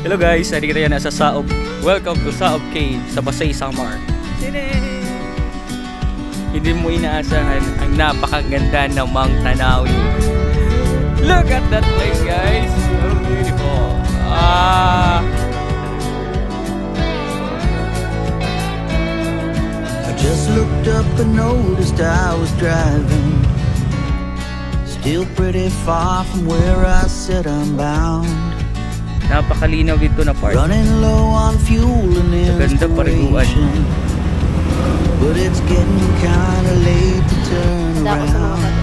Hello guys, nandito yan sa Saob. Welcome to Saob Cave sa Basay, Samar. Hindi mo inaasahan ang napakaganda ng Mang Tanawin. Look at that place guys! So beautiful. Ah! I just looked up and noticed I was driving. Still pretty far from where I said I'm bound. Napakalinaw dito na part. Running low on fuel and Ganda pariguan. inspiration. But it's getting kinda late to turn around.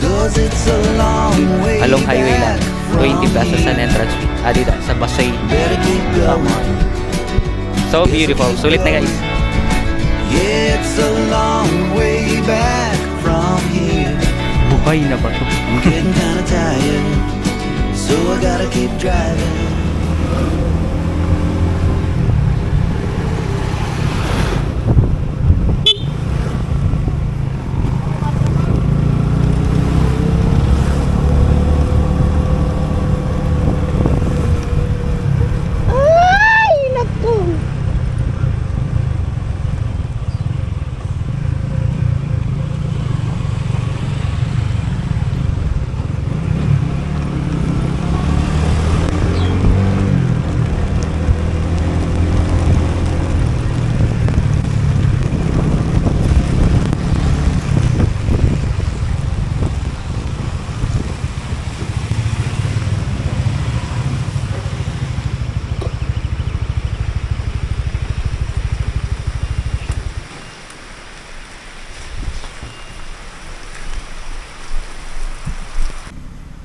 Cause it's a long way Along highway lang. back 20 pesos here. entrance. Ah, dito sa Basay. So beautiful. Sulit na guys. Yeah, it's a long way back from here. Buhay na ba to? I'm getting kinda tired, so I gotta keep driving. Ay, naku!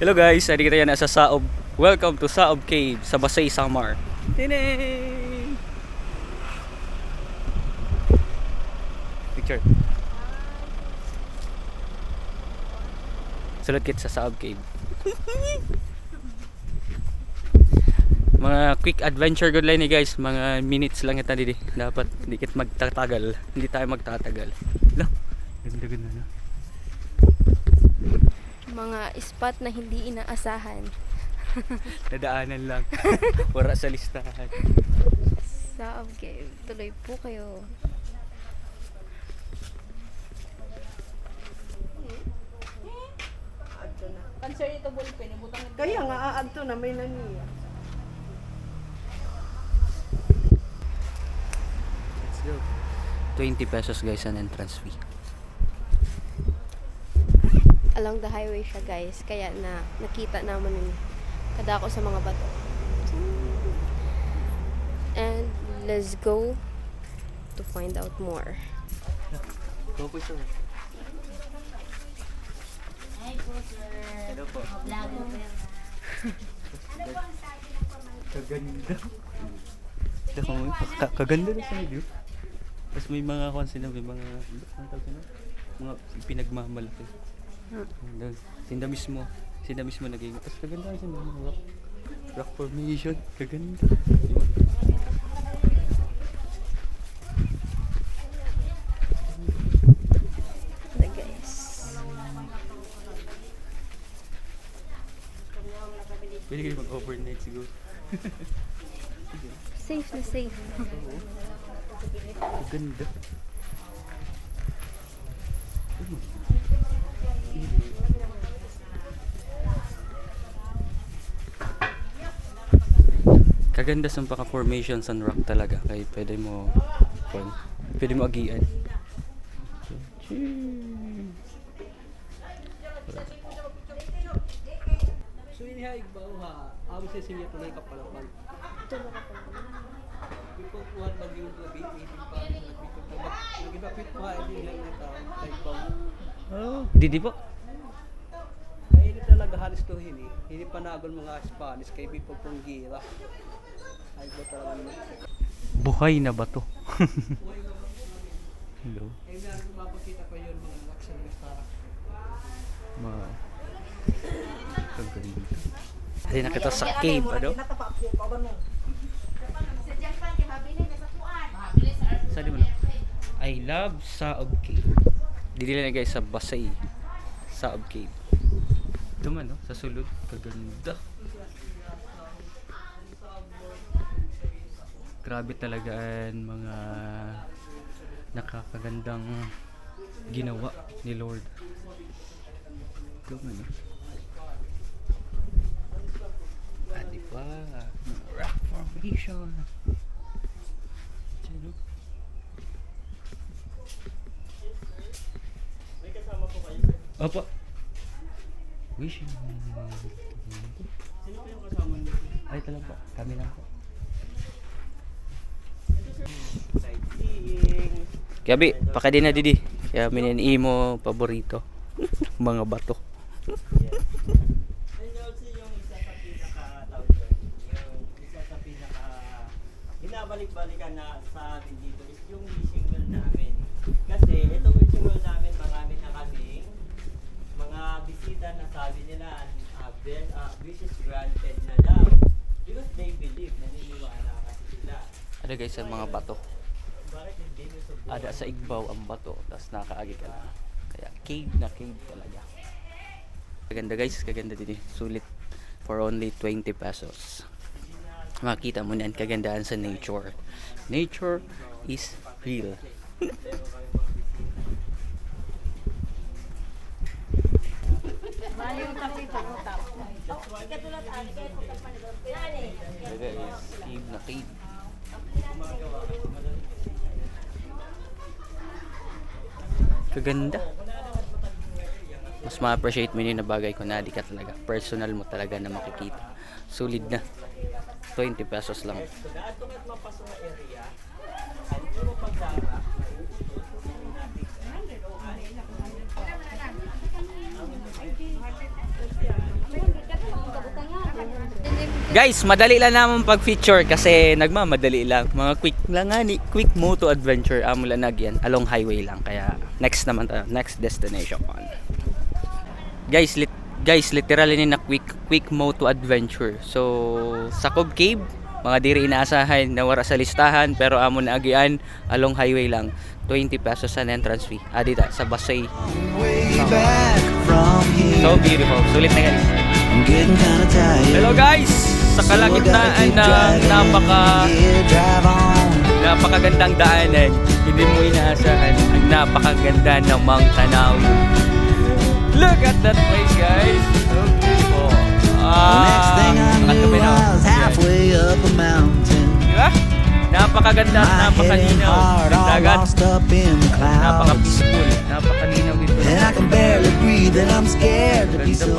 Hello guys, nandito yan sa Saob. Welcome to Saob Cave sa Basay, Samar. Tining! Picture. Sulot kit sa Saob Cave. mga quick adventure good line ni guys mga minutes lang ito didi dapat hindi kit magtatagal hindi tayo magtatagal lang ganda na Mga spot na hindi inaasahan. nadaanan lang wala sa listahan Sa Cave. Tuloy po kayo. Kaya nga aadto na may naniya. Let's go. 20 pesos guys ang entrance fee. Along the highway siya guys. Kaya na nakita naman yung kadako sa mga bato. And let's go to find out more. Go po sir. Hello po. Kaganda. Dako mo, ka- kaganda na sa video. Tapos may mga kwan sila, may mga, ano? Mga pinagmamalaki. Hmm. Sinda mismo, sinda mismo naging, tapos kaganda kasi mga rock, rock formation, kaganda. Pwede kayo mag-overnight siguro. Safe na safe. Kaganda. Kaganda sa paka formation sa rock talaga kaya pwede mo pwede, pwede mo agian. So ini ha igbaw ha. Amo sa sinya tunay kapalapag. Biko kuhan lagi yung labi, pa. Oh, didi po. Kaya hindi talaga halis to hini. Hindi pa nagon mga Spanish kay Bipo pong Buhay na ba to? Hello. Ma Kaganda. Kasi nakita sa cave, ano? Saan di mo na? I love Saob Cave. Dili na guys sa Basay. Saob Cave. Ito man, no? Sa sulod. Kaganda. Grabe talaga ang mga nakakagandang ginawa ni Lord. Ito ano. Ah, di ba? Rock formation. Diyan, no? Opo. Wishing. Sino po yung kasama niyo? Ay, lang po. Kami lang po. Gabi, pakadin na didi. Kaya minini mo paborito. Mga bato. Binabalik-balikan na sa dito is yung wishing well. Kasi itong wishing well namin na kaming mga bisita na sabi nila uh, ben, uh, wishes granted na daw. Because they believe, naniniwala kasi sila. Ada guys sa mga bato. Ada sa igbaw ang bato. Tapos nakaagi ka na. Kaya cave na cave talaga. Kaganda guys, kaganda din eh. Sulit for only 20 pesos. Makita mo na ang kagandahan sa nature. Nature is real. Talaga is cave na cave. Kaganda. Mas ma-appreciate mo yun na bagay ko na di ka talaga. Personal mo talaga na makikita. Solid na. 20 pesos lang. So Guys, madali lang naman pag-feature kasi nagmamadali lang. Mga quick lang nga ni, quick moto adventure amo lang nagyan along highway lang kaya next naman tayo, next destination. Guys, lit guys, literally ni na quick quick moto adventure. So, sa Cove Cave, mga diri inaasahan na wara sa listahan pero amo na agian along highway lang. 20 pesos ang entrance fee. Ah, dito, sa Basay. So beautiful. Sulit na guys. I'm getting kinda tired. Hello guys! Sa kalagitnaan ng napaka napakagandang daanan, hindi mo inaasahan ang napakaganda ng Mount Tanawi. Look at that place, guys! So beautiful. Ah, Next thing I nakatabi na. Halfway up a mountain. Di ba? Napakaganda, napakalinaw. all dagat, napaka-peaceful, napakalinaw dito. And I can barely breathe and I'm scared to be so.